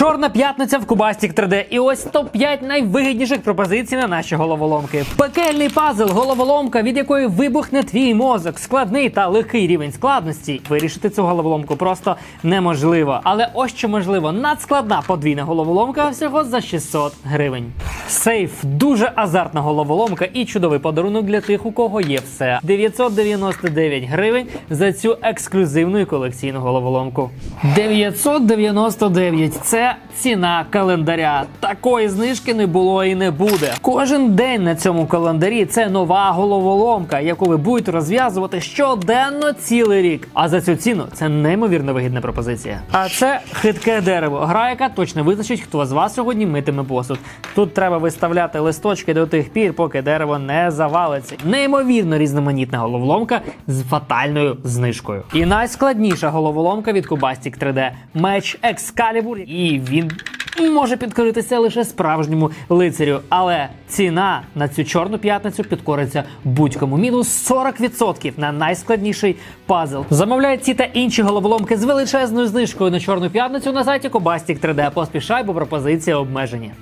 Чорна п'ятниця в Кубастік 3D. І ось топ-5 найвигідніших пропозицій на наші головоломки. Пекельний пазл, головоломка, від якої вибухне твій мозок, складний та легкий рівень складності. Вирішити цю головоломку просто неможливо. Але ось що можливо, надскладна подвійна головоломка всього за 600 гривень. Сейф дуже азартна головоломка і чудовий подарунок для тих, у кого є все. 999 гривень за цю ексклюзивну і колекційну головоломку. 999 – це ціна календаря. Такої знижки не було і не буде. Кожен день на цьому календарі це нова головоломка, яку ви будете розв'язувати щоденно цілий рік. А за цю ціну це неймовірно вигідна пропозиція. А це хитке дерево. Гра, яка точно визначить, хто з вас сьогодні митиме посуд. Тут треба виставляти листочки до тих пір, поки дерево не завалиться. Неймовірно різноманітна головоломка з фатальною знижкою. І найскладніша головоломка від Cubastic 3D – меч Excalibur. І він може підкоритися лише справжньому лицарю. Але ціна на цю чорну п'ятницю підкориться будь-кому. Мінус 40% на найскладніший пазл. Замовляй ці та інші головоломки з величезною знижкою на чорну п'ятницю на сайті Cubastic 3D. Поспішай, бо пропозиція обмежені.